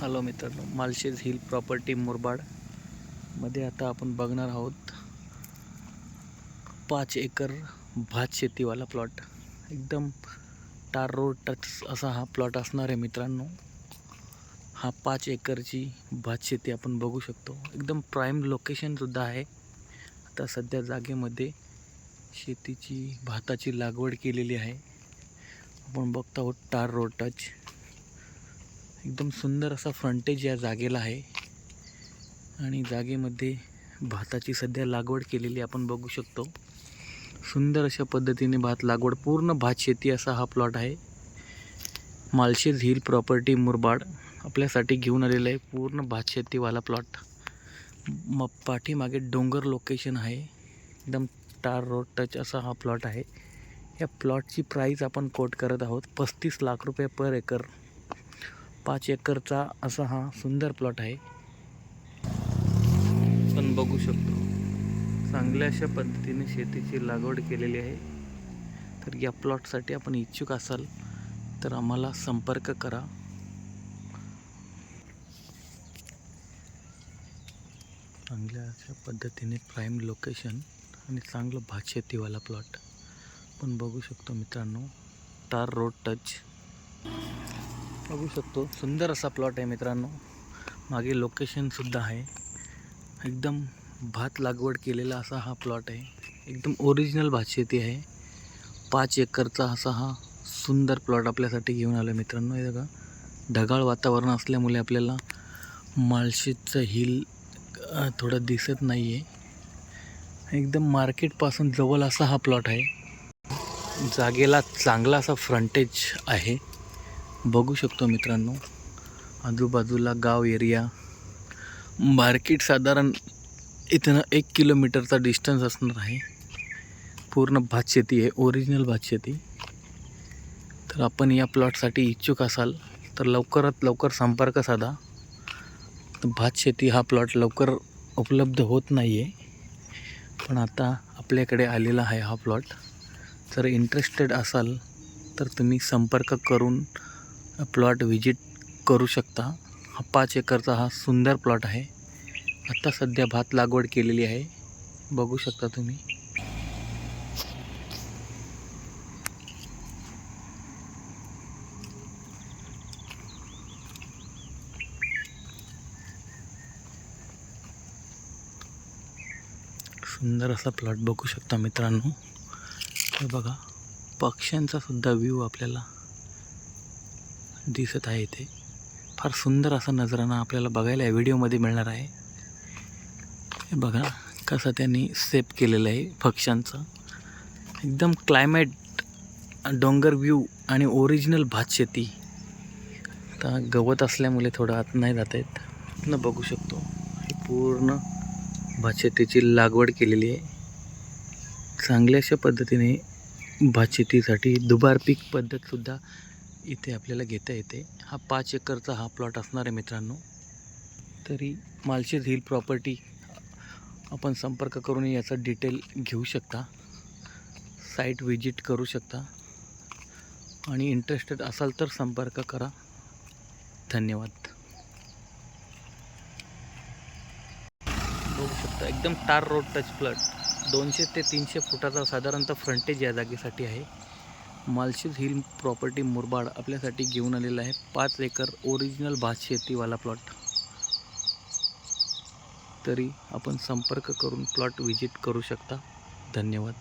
Hello मित्रांनो Malshej hill property मुरबाडमध्ये आता आपण बघणार आहोत पाच एकर भात शेतीवाला प्लॉट एकदम टार रोड टच असा हा प्लॉट असणार आहे मित्रांनो. हा पाच एकरची भात शेती आपण बघू शकतो. एकदम प्राईम लोकेशनसुद्धा आहे. आता सध्या जागेमध्ये शेतीची भाताची लागवड केलेली आहे. आपण बघतो आहोत टार रोड टच. एकदम सुंदर असा फ्रंटेज या जागेला आहे. आणि जागेमध्ये भाताची सध्या लागवड केलेली आपण बघू शकतो. सुंदर अशा पद्धतीने भात लागवड पूर्ण भात शेती असा हा प्लॉट आहे. मालशेज हिल प्रॉपर्टी मुरबाड आपल्यासाठी घेऊन आलेलं आहे. पूर्ण भात शेतीवाला प्लॉट मग पाठीमागे डोंगर लोकेशन आहे. एकदम टार रोड टच असा हा प्लॉट आहे. या प्लॉटची प्राईस आपण कोट करत आहोत. पस्तीस लाख रुपये पर एकर. पाच एकरचा असा हा सुंदर प्लॉट आहे. आपण बघू शकतो. चांगल्या अशा पद्धतीने शेतीची लागवड केलेली आहे. तर या प्लॉटसाठी आपण इच्छुक असाल तर आम्हाला संपर्क करा. चांगल्या अशा पद्धतीने प्राईम लोकेशन आणि चांगलं भात शेतीवाला प्लॉट पण बघू शकतो मित्रांनो टार रोड टच बघू शकतो. सुंदर असा प्लॉट आहे मित्रांनो. मागे लोकेशनसुद्धा आहे. एकदम भात लागवड केलेला असा हा प्लॉट आहे. एकदम ओरिजिनल भात शेती आहे. पाच एकरचा असा हा सुंदर प्लॉट आपल्यासाठी घेऊन आलो मित्रांनो. हे बघा. ढगाळ वातावरण असल्यामुळे आपल्याला माळशीचं हिल थोडं दिसत नाही आहे एकदम मार्केटपासून जवळ असा हा प्लॉट आहे. जागेला चांगला असा फ्रंटेज आहे. बघू शकतो मित्रांनो. आजूबाजूला गाव एरिया. मार्केट साधारण इथं एक किलोमीटरचा डिस्टन्स असणार आहे. पूर्ण भात शेती आहे ओरिजिनल भात शेती तर आपण या प्लॉटसाठी इच्छुक असाल तर लवकरात लवकर संपर्क साधा. तर भात शेती हा प्लॉट लवकर उपलब्ध होत नाही आहे पण आता आपल्याकडे आलेला आहे हा प्लॉट जर इंटरेस्टेड असाल तर तुम्ही संपर्क करून प्लॉट व्हिजिट करू शकता. हा पाच एकरचा हा सुंदर प्लॉट आहे. आत्ता सध्या भात लागवड केलेली आहे. बघू शकता तुम्ही. सुंदर असा प्लॉट बघू शकता मित्रांनो. हे बघा. पक्ष्यांचा सुद्धा व्ह्यू आपल्याला दिसत आहे इथे फार सुंदर असा नजराणा आपल्याला बघायला या व्हिडिओमध्ये मिळणार आहे. हे बघा कसं त्यांनी सेप केलेलं आहे पक्ष्यांचं एकदम क्लायमेट डोंगर व्ह्यू आणि ओरिजिनल भात शेती आता गवत असल्यामुळे थोडं आत नाही जात आहेत न बघू शकतो. हे पूर्ण भातशेतीची लागवड केलेली आहे. चांगल्याशा पद्धतीने पद्धतीने भातशेतीसाठी दुबार पीक पद्धतसुद्धा इथे आपल्याला घेता येते. हा पाच एकरचा हा प्लॉट असणार आहे मित्रांनो. तरी मालशेज हिल प्रॉपर्टी आपण संपर्क करून याचा डिटेल घेऊ शकता. साईट व्हिजिट करू शकता. आणि इंटरेस्टेड असाल तर संपर्क करा. धन्यवाद. बघू शकता एकदम टार रोड टच प्लॉट दोनशे ते तीनशे फुटाचा साधारणतः फ्रंटेज या जागेसाठी आहे. मालशेज हिल प्रॉपर्टी मुरबाड आपल्यासाठी घेऊन आलेला आहे. पाच एकर ओरिजिनल भात शेतीवाला प्लॉट तरी आपण संपर्क करून प्लॉट व्हिजिट करू शकता. धन्यवाद.